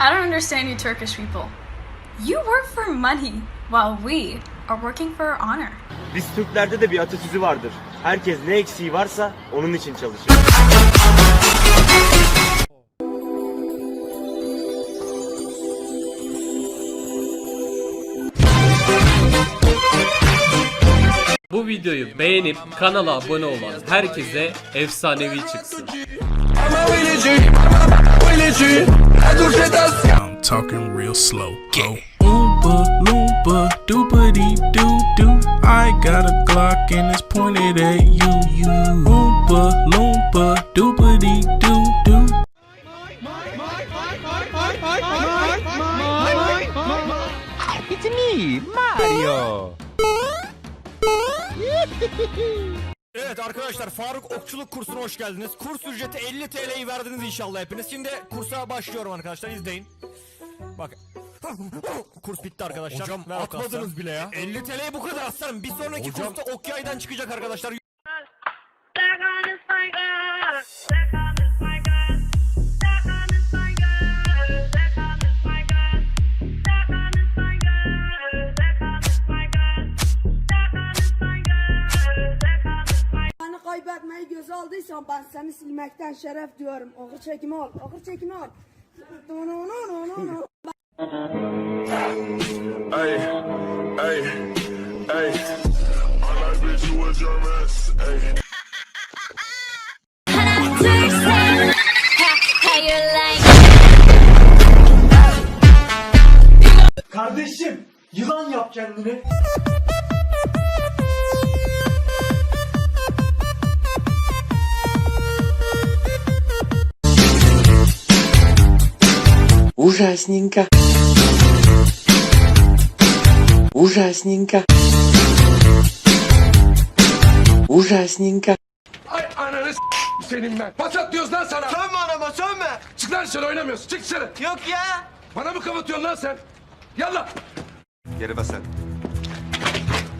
I don't understand you Turkish people. You work for money while we are working for honor. Biz Türklerde de bir atasözü vardır. Herkes ne eksiği varsa onun için çalışır. Videoyu beğenip kanala abone olan herkese efsanevi çıksın. I'm talking real slow. Go. Oompa loompa doopity doo doo. I got a Glock and it's pointed at you. You. Oompa loompa doopity doo doo. Evet arkadaşlar Faruk Okçuluk kursuna hoş geldiniz. Kurs ücreti 50 TL'yi verdiniz inşallah hepiniz. Şimdi kursa başlıyorum arkadaşlar izleyin. Bak. Kurs bitti arkadaşlar. Hocam Ver atmadınız bile ya. 50 TL'ye bu kadar aslanım. Bir sonraki kursta ok yaydan çıkacak arkadaşlar. Aldıysan ben seni silmekten şeref duyuyorum. Okul çekimi al, okul çekimi al. No, no, no, no, no. Hey, hey, hey. I like bitch you a dress. Hey. Kardeşim yılan yap kendini. Ужасненько. Ужасненько. Ужасненько. Ay ananı s- senin ben. Patat diyoruz lan sana. Sönme anama sönme. Çık lan dışarı oynamıyorsun. Çık dışarı. Yok ya. Bana mı kapatıyorsun lan sen? Yallah. Geri bas lan.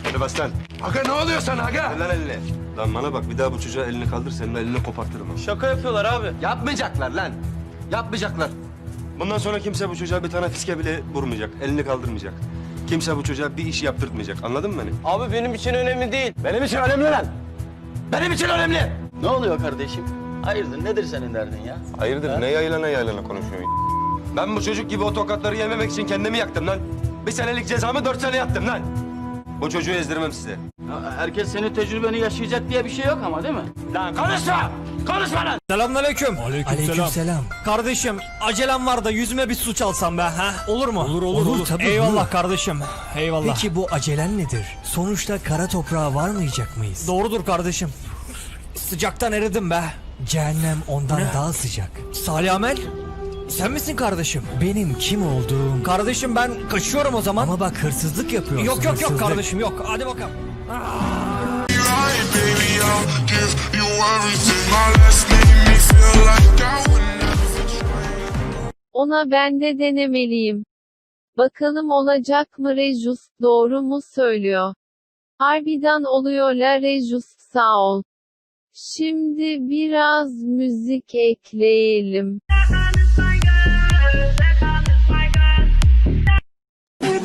Geri bas lan. Aga ne oluyor sana aga? Ver lan elini. Lan bana bak bir daha bu çocuğa elini kaldır senin elini kopartırım. ha. Şaka yapıyorlar abi. Yapmayacaklar lan. Yapmayacaklar. Bundan sonra kimse bu çocuğa bir tane fiske bile vurmayacak. Elini kaldırmayacak. Kimse bu çocuğa bir iş yaptırtmayacak. Anladın mı beni? Abi benim için önemli değil. Benim için önemli lan. Benim için önemli. Ne oluyor kardeşim? Hayırdır nedir senin derdin ya? Hayırdır ne yaylana yaylana konuşuyorsun? Ben bu çocuk gibi o tokatları yememek için kendimi yaktım lan. Bir senelik cezamı dört sene yattım lan. Bu çocuğu ezdirmem size. Ya Herkes senin tecrübeni yaşayacak diye bir şey yok ama değil mi? Lan konuşma! Konuşma lan! Selamünaleyküm. Aleykümselam. Kardeşim acelem var da yüzüme bir su çalsam be ha? Olur mu? Olur olur olur. tabii. Eyvallah kardeşim. Eyvallah. Peki bu acelen nedir? Sonuçta kara toprağa varmayacak mıyız? Doğrudur kardeşim. Sıcaktan eridim be. Cehennem ondan daha sıcak. Salih Amel? Sen misin kardeşim? Benim kim olduğum... Kardeşim ben kaçıyorum o zaman. Ama bak hırsızlık yapıyorsun. Yok yok yok kardeşim yok. Hadi bakalım. Right, Ona ben de denemeliyim. Bakalım olacak mı Rejus, doğru mu söylüyor? Harbiden oluyor la Rejus, sağ ol. Şimdi biraz müzik ekleyelim. Beni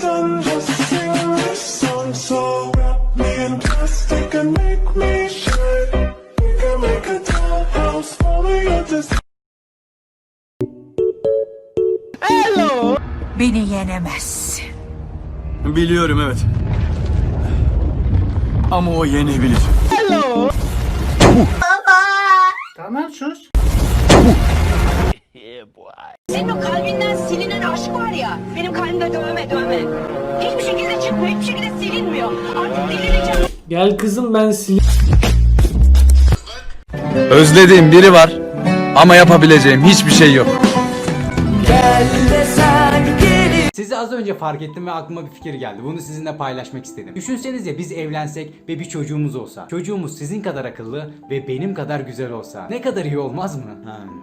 yenemez. Biliyorum evet. Ama o yenebilir. Senin o kalbinden silinen aşk var ya, benim kalbimde dövme dövme. Hiçbir şekilde çıkmıyor, hiçbir şekilde silinmiyor. Artık delireceğim. Gel kızım ben sil Özlediğim biri var ama yapabileceğim hiçbir şey yok. Sizi az önce fark ettim ve aklıma bir fikir geldi. Bunu sizinle paylaşmak istedim. Düşünsenize biz evlensek ve bir çocuğumuz olsa. Çocuğumuz sizin kadar akıllı ve benim kadar güzel olsa. Ne kadar iyi olmaz mı? Hmm.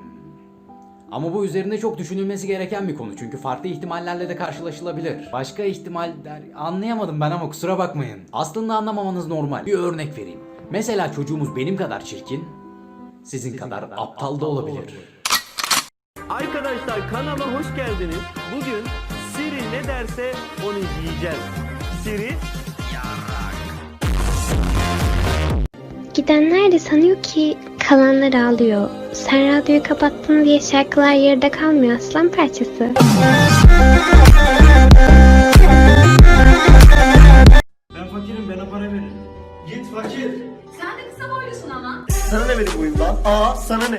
Ama bu üzerinde çok düşünülmesi gereken bir konu. Çünkü farklı ihtimallerle de karşılaşılabilir. Başka ihtimaller anlayamadım ben ama kusura bakmayın. Aslında anlamamanız normal. Bir örnek vereyim. Mesela çocuğumuz benim kadar çirkin, sizin kadar aptal da olabilir. Arkadaşlar kanala hoş geldiniz. Bugün Siri ne derse onu yiyeceğiz. Siri Gidenler de sanıyor ki kalanlar ağlıyor. Sen radyoyu kapattın diye şarkılar yarıda kalmıyor aslan parçası. Ben fakirim bana para verin. Git fakir. Sen de kısa boylusun ama. Sana ne benim oyun lan? Aa sana ne?